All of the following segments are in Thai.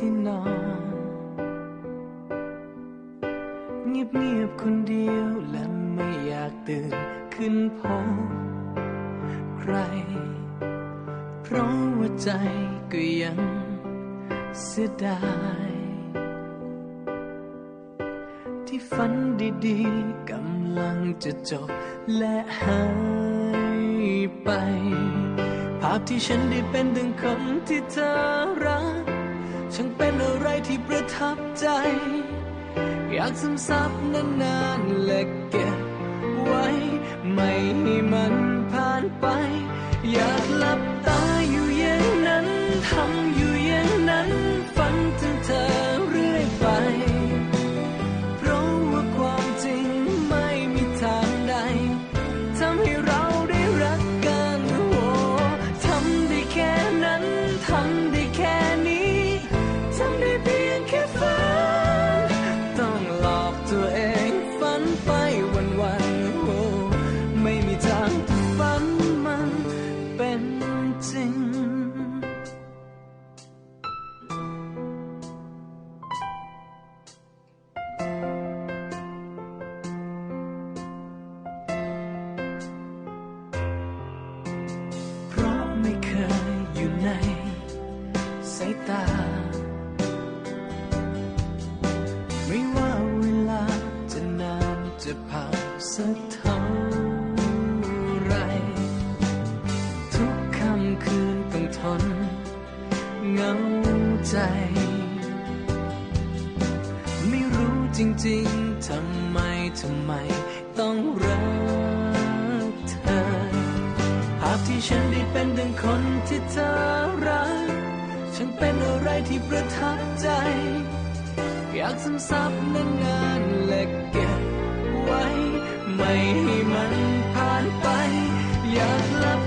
ที่นอน เงียบเงียบคนเดียวและไม่อยากตื่นขึ้นพบใคร เพราะว่าใจก็ยังเสียดายที่ฝันดีๆกำลังจะจบและหายไป ภาพที่ฉันได้เป็นดึงคำที่เธอรัก ช่างเป็นอะไรที่ประทับใจ อยากซึมซับนานๆและเก็บไว้ ไม่ให้มันผ่านไป อยากหลับตาอยู่เย็นนั้นทำอยู่ to. ท่าไร ทุกคำคืนต้องทนเงาใจ ไม่รู้จริงๆ ทำไม ทำไม ต้องรักเธอ ภาพที่ฉันได้เป็นดังคนที่เธอรัก ฉันเป็นอะไรที่ประทับใจ อยากซึมซับนานๆและเก็บไว้ ไม่ให้มันผ่านไป อยากลับ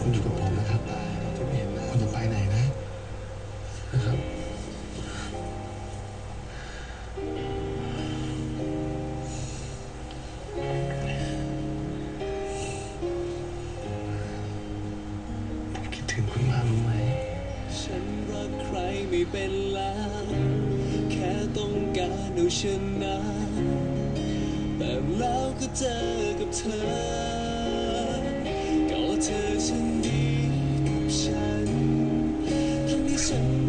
คุณอยู่กับผมนะครับคุณจะไปไหนนะนะครับ ผมคิดถึงคุณมากรู้ไหม ฉันรักใครไม่เป็นแล้ว แค่ต้องการเอาชนะ แต่แล้วก็เจอกับเธอ เธอฉันดีกับฉันทำให้ฉัน